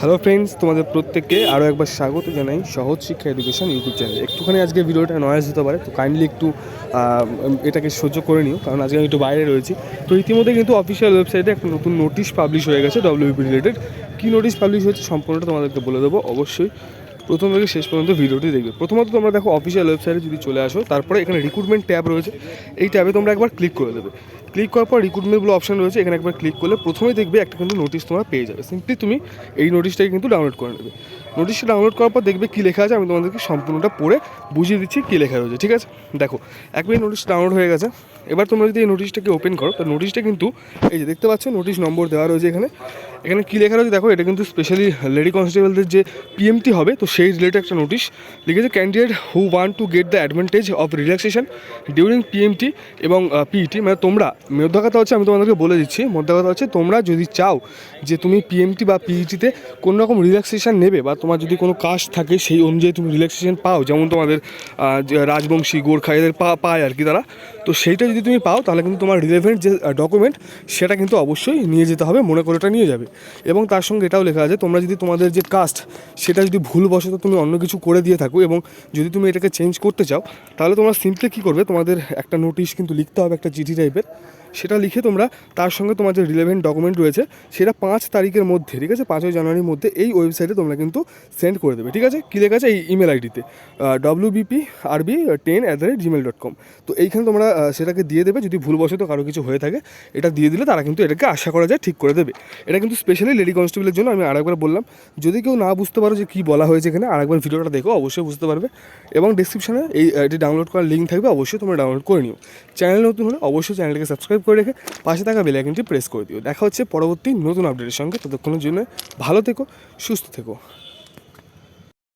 Hello friends তোমাদের প্রত্যেককে আরও একবার স্বাগত জানাই সহজ শিক্ষা এডুকেশন ইউটিউব চ্যানেল একটুখানি আজকে ভিডিওটা নয়েজ হতে পারে, তো কাইন্ডলি একটু এটাকে সহ্য করে নিও, কারণ আজকে আমি একটু বাইরে রয়েছি। তো ইতিমধ্যে কিন্তু অফিসিয়াল ওয়েবসাইটে একটা নতুন নোটিশ পাবলিশ হয়ে গেছে ডব্লিউপি রিলেটেড কী নোটিশ পাবলিশ হয়েছে সম্পূর্ণটা তোমাদেরকে বলে দেবো। অবশ্যই প্রথম থেকে শেষ পর্যন্ত ভিডিওটি দেখবে। প্রথমত তোমরা দেখো অফিসিয়াল ওয়েবসাইটে যদি চলে আসো, তারপরে এখানে রিক্রুটমেন্ট ট্যাব রয়েছে। এই ট্যাবে তোমরা একবার ক্লিক করে দেবে। ক্লিক করার পর রিক্রুটমেন্টগুলো অপশন রয়েছে, এখানে একবার ক্লিক করলে প্রথমেই দেখবে একটা কিন্তু নোটিশ তোমরা পেয়ে যাবে। সিম্পলি তুমি এই নোটিশটাকে কিন্তু ডাউনলোড করে নেবে। নোটিশটা ডাউনলোড করার পর দেখবে কী লেখা আছে, আমি তোমাদেরকে সম্পূর্ণটা পড়ে বুঝিয়ে দিচ্ছি কী লেখা রয়েছে, ঠিক আছে? দেখো, এক মিনিট নোটিশ ডাউনলোড হয়ে গেছে। এবার তোমরা যদি এই নোটিশটাকে ওপেন করো, তো নোটিশটা কিন্তু, এই যে দেখতে পাচ্ছ নোটিশ নম্বর দেওয়া রয়েছে এখানে। এখানে কী লেখা রয়েছে, দেখো, এটা কিন্তু স্পেশালি লেডি কনস্টেবলদের যে পিএমটি হবে, তো সেই রিলেটেড একটা নোটিশ লিখেছে candidate who want to get the advantage of relaxation during PMT এবং পিইটি মানে তোমরা। মোদ্দা কথা হচ্ছে, আমি তোমাদেরকে বলে দিচ্ছি মোদ্দা কথা হচ্ছে, তোমরা যদি চাও যে তুমি পিএমটি বা পিইটিতে কোনো রকম রিল্যাক্সেশন নেবে বা তোমার যদি কোনো কাস্ট থাকে সেই অনুযায়ী তুমি রিল্যাক্সেশন পাও, যেমন তোমাদের রাজবংশী, গোর্খা এদের পা, পায় আর কি তারা, তো সেইটা যদি তুমি পাও তাহলে কিন্তু তোমার রিলেভেন্ট যে ডকুমেন্ট সেটা কিন্তু অবশ্যই নিয়ে যেতে হবে, মনে করে ওটা নিয়ে যাবে। এবং তার সঙ্গে এটাও লেখা আছে, তোমরা যদি তোমাদের যে কাস্ট সেটা যদি ভুলবশত তুমি অন্য কিছু করে দিয়ে থাকো এবং যদি তুমি এটাকে চেঞ্জ করতে চাও, তাহলে তোমরা সিম্পলি কী করবে? তোমাদের একটা নোটিশ কিন্তু লিখতে হবে একটা চিঠি টাইপের সেটা লিখে তোমরা তার সঙ্গে তোমার যে রিলেভেন্ট ডকুমেন্ট রয়েছে, সেটা পাঁচ তারিখের মধ্যে, ঠিক আছে? পাঁচই জানুয়ারির মধ্যে এই ওয়েবসাইটে তোমরা কিন্তু সেন্ড করে দেবে, ঠিক আছে? কী লেখা আছে এই ইমেল আইডিতে W BP RB ten at the rate Gmail dot com তো এইখানে তোমরা সেটাকে দিয়ে দেবে, যদি ভুলবশত কারও কিছু হয়ে থাকে, এটা দিয়ে দিলে তারা কিন্তু এটাকে আশা করা যায় ঠিক করে দেবে। এটা কিন্তু স্পেশালি লেডি কনস্টেবলের জন্য আমি আরেকবার বললাম, যদি কেউ না বুঝতে পারো যে কী বলা হয়েছে এখানে, আরেকবার ভিডিওটা দেখো, অবশ্যই বুঝতে পারবে। এবং ডিসক্রিপশনে এই এটি ডাউনলোড করার লিঙ্ক থাকবে, অবশ্যই তোমরা ডাউনলোড করে নিও। চ্যানেল নতুন হলে অবশ্যই চ্যানেলটাকে সাবস্ক্রাইব করে রেখে পাশে থাকা বেলাইকনটি প্রেস করে দিও। দেখা হচ্ছে পরবর্তী নতুন আপডেটের সঙ্গে। ততক্ষণের জন্য ভালো থেকো, সুস্থ থেকো।